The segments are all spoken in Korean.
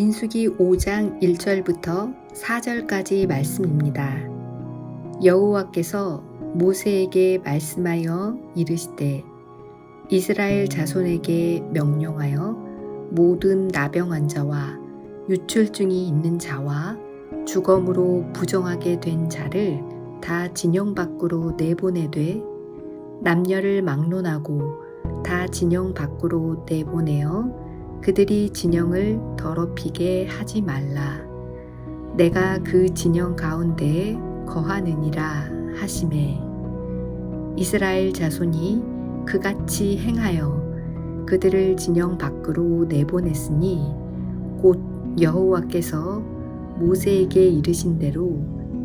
민수기 5장 1절부터 4절까지 말씀입니다. 여호와께서 모세에게 말씀하여 이르시되 이스라엘 자손에게 명령하여 모든 나병 환자와 유출증이 있는 자와 주검으로 부정하게 된 자를 다 진영 밖으로 내보내되 남녀를 막론하고 다 진영 밖으로 내보내어 그들이 진영을 더럽히게 하지 말라. 내가 그 진영 가운데에 거하느니라 하심에 이스라엘 자손이 그같이 행하여 그들을 진영 밖으로 내보냈으니 곧 여호와께서 모세에게 이르신 대로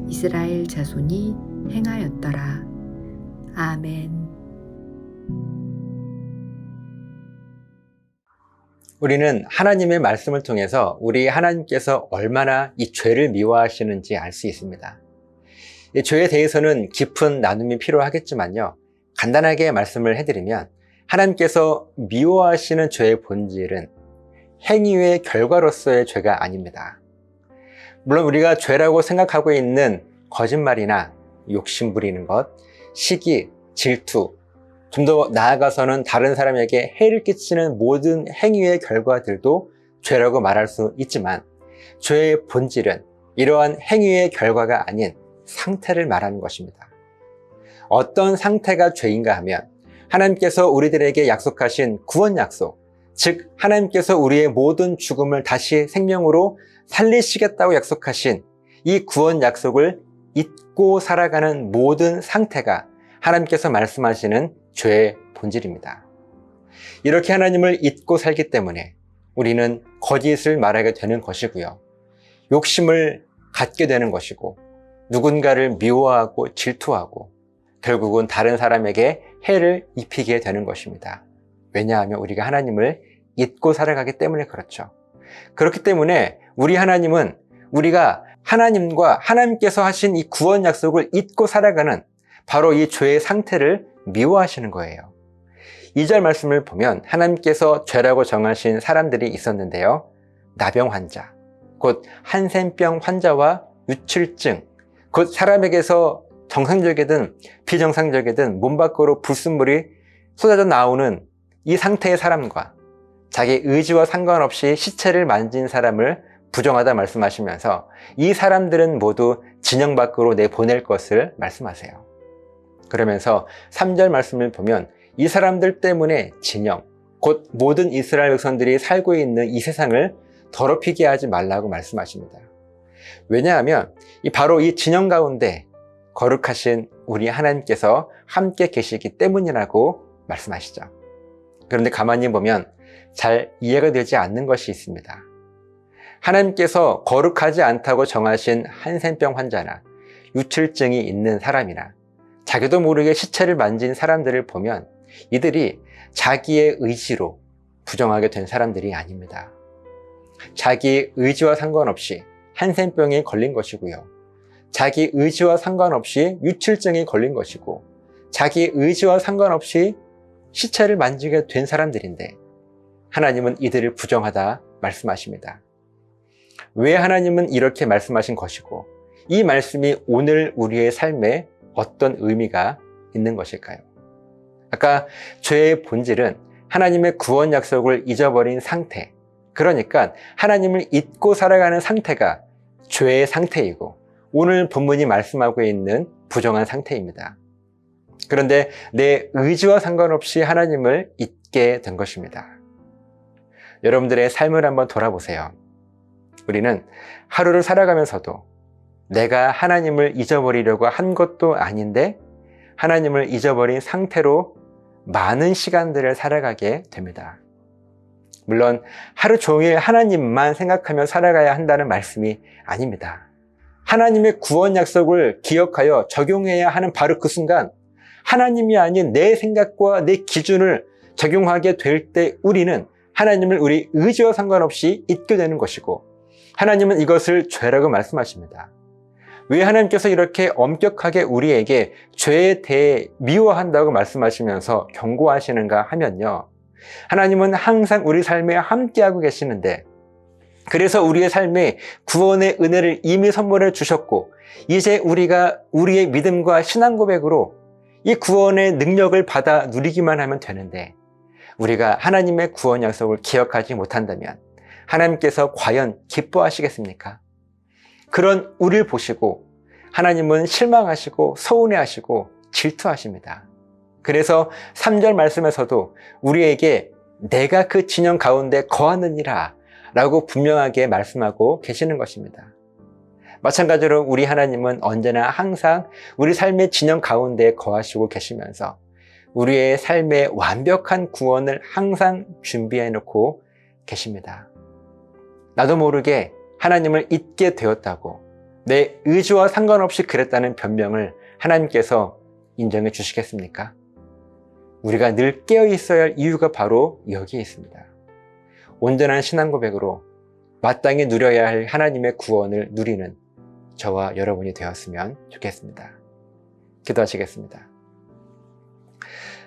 이스라엘 자손이 행하였더라. 아멘. 우리는 하나님의 말씀을 통해서 우리 하나님께서 얼마나 이 죄를 미워하시는지 알 수 있습니다. 이 죄에 대해서는 깊은 나눔이 필요하겠지만요. 간단하게 말씀을 해드리면 하나님께서 미워하시는 죄의 본질은 행위의 결과로서의 죄가 아닙니다. 물론 우리가 죄라고 생각하고 있는 거짓말이나 욕심 부리는 것, 시기, 질투, 좀 더 나아가서는 다른 사람에게 해를 끼치는 모든 행위의 결과들도 죄라고 말할 수 있지만 죄의 본질은 이러한 행위의 결과가 아닌 상태를 말하는 것입니다. 어떤 상태가 죄인가 하면 하나님께서 우리들에게 약속하신 구원 약속, 즉 하나님께서 우리의 모든 죽음을 다시 생명으로 살리시겠다고 약속하신 이 구원 약속을 잊고 살아가는 모든 상태가 하나님께서 말씀하시는 죄의 본질입니다. 이렇게 하나님을 잊고 살기 때문에 우리는 거짓을 말하게 되는 것이고요. 욕심을 갖게 되는 것이고 누군가를 미워하고 질투하고 결국은 다른 사람에게 해를 입히게 되는 것입니다. 왜냐하면 우리가 하나님을 잊고 살아가기 때문에 그렇죠. 그렇기 때문에 우리 하나님은 우리가 하나님과 하나님께서 하신 이 구원 약속을 잊고 살아가는 바로 이 죄의 상태를 미워하시는 거예요. 2절 말씀을 보면 하나님께서 죄라고 정하신 사람들이 있었는데요. 나병 환자, 곧 한센병 환자와 유출증, 곧 사람에게서 정상적이든 비정상적이든 몸 밖으로 불순물이 쏟아져 나오는 이 상태의 사람과 자기 의지와 상관없이 시체를 만진 사람을 부정하다 말씀하시면서 이 사람들은 모두 진영 밖으로 내보낼 것을 말씀하세요. 그러면서 3절 말씀을 보면 이 사람들 때문에 진영, 곧 모든 이스라엘 백성들이 살고 있는 이 세상을 더럽히게 하지 말라고 말씀하십니다. 왜냐하면 바로 이 진영 가운데 거룩하신 우리 하나님께서 함께 계시기 때문이라고 말씀하시죠. 그런데 가만히 보면 잘 이해가 되지 않는 것이 있습니다. 하나님께서 거룩하지 않다고 정하신 한센병 환자나 유출증이 있는 사람이나 자기도 모르게 시체를 만진 사람들을 보면 이들이 자기의 의지로 부정하게 된 사람들이 아닙니다. 자기 의지와 상관없이 한센병에 걸린 것이고요. 자기 의지와 상관없이 유출증에 걸린 것이고 자기 의지와 상관없이 시체를 만지게 된 사람들인데 하나님은 이들을 부정하다 말씀하십니다. 왜 하나님은 이렇게 말씀하신 것이고 이 말씀이 오늘 우리의 삶에 어떤 의미가 있는 것일까요? 아까 죄의 본질은 하나님의 구원 약속을 잊어버린 상태. 그러니까 하나님을 잊고 살아가는 상태가 죄의 상태이고 오늘 본문이 말씀하고 있는 부정한 상태입니다. 그런데 내 의지와 상관없이 하나님을 잊게 된 것입니다. 여러분들의 삶을 한번 돌아보세요. 우리는 하루를 살아가면서도 내가 하나님을 잊어버리려고 한 것도 아닌데 하나님을 잊어버린 상태로 많은 시간들을 살아가게 됩니다. 물론 하루 종일 하나님만 생각하며 살아가야 한다는 말씀이 아닙니다. 하나님의 구원 약속을 기억하여 적용해야 하는 바로 그 순간 하나님이 아닌 내 생각과 내 기준을 적용하게 될 때 우리는 하나님을 우리 의지와 상관없이 잊게 되는 것이고 하나님은 이것을 죄라고 말씀하십니다. 왜 하나님께서 이렇게 엄격하게 우리에게 죄에 대해 미워한다고 말씀하시면서 경고하시는가 하면요. 하나님은 항상 우리 삶에 함께하고 계시는데 그래서 우리의 삶에 구원의 은혜를 이미 선물해 주셨고, 이제 우리가 우리의 믿음과 신앙 고백으로 이 구원의 능력을 받아 누리기만 하면 되는데, 우리가 하나님의 구원 약속을 기억하지 못한다면, 하나님께서 과연 기뻐하시겠습니까? 그런 우리를 보시고, 하나님은 실망하시고, 서운해하시고, 질투하십니다. 그래서 3절 말씀에서도 우리에게 내가 그 진영 가운데 거하느니라 라고 분명하게 말씀하고 계시는 것입니다. 마찬가지로 우리 하나님은 언제나 항상 우리 삶의 진영 가운데 거하시고 계시면서 우리의 삶의 완벽한 구원을 항상 준비해 놓고 계십니다. 나도 모르게 하나님을 잊게 되었다고 내 의지와 상관없이 그랬다는 변명을 하나님께서 인정해 주시겠습니까? 우리가 늘 깨어 있어야 할 이유가 바로 여기에 있습니다. 온전한 신앙 고백으로 마땅히 누려야 할 하나님의 구원을 누리는 저와 여러분이 되었으면 좋겠습니다. 기도하시겠습니다.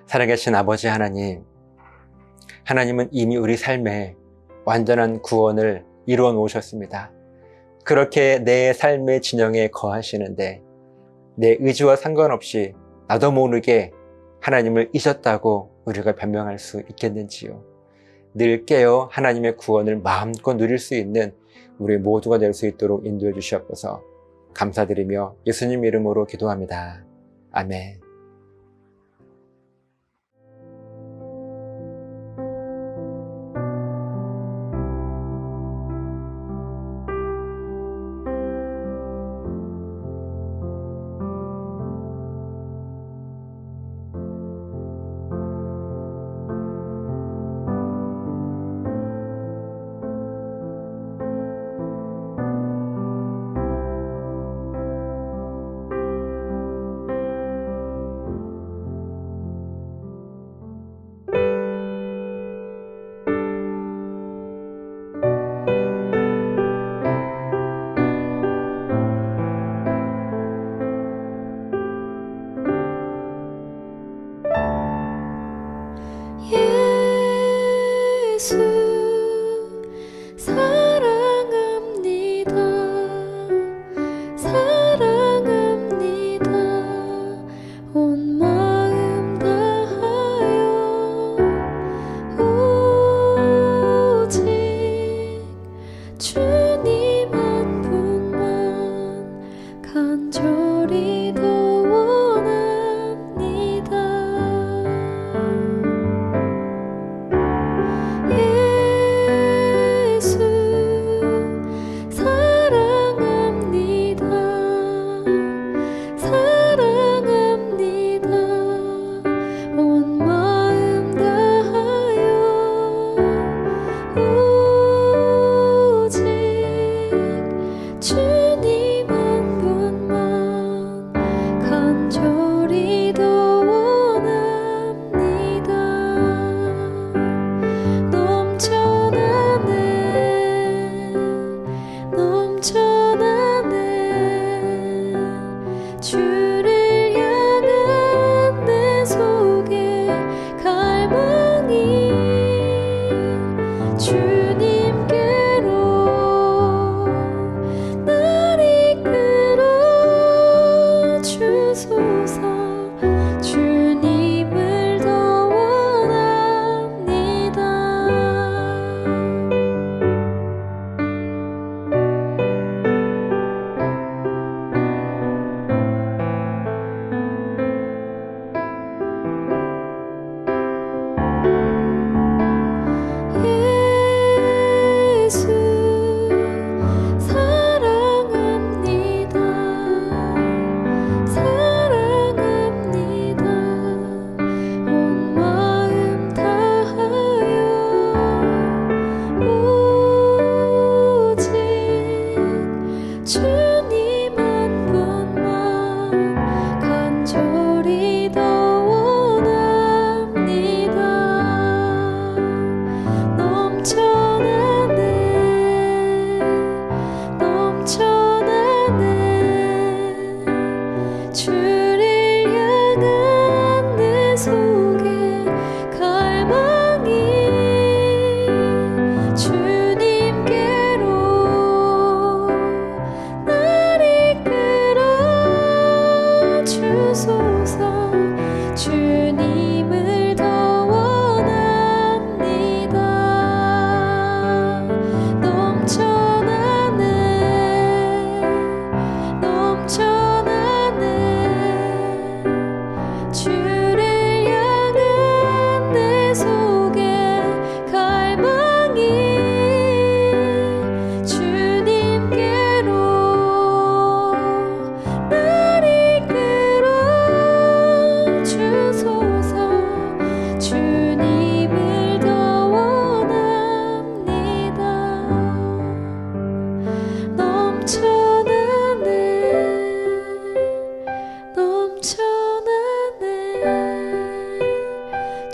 살아계신 아버지 하나님, 하나님은 이미 우리 삶에 완전한 구원을 이루어 놓으셨습니다. 그렇게 내 삶의 진영에 거하시는데 내 의지와 상관없이 나도 모르게 하나님을 잊었다고 우리가 변명할 수 있겠는지요. 늘 깨어 하나님의 구원을 마음껏 누릴 수 있는 우리 모두가 될 수 있도록 인도해 주시옵소서 감사드리며 예수님 이름으로 기도합니다. 아멘. 하나님을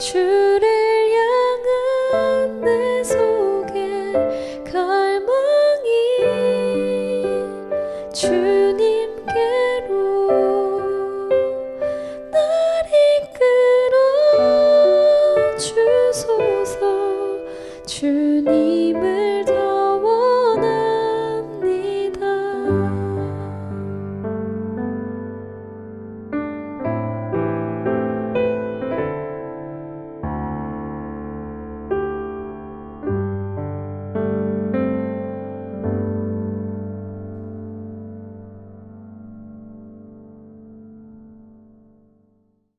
去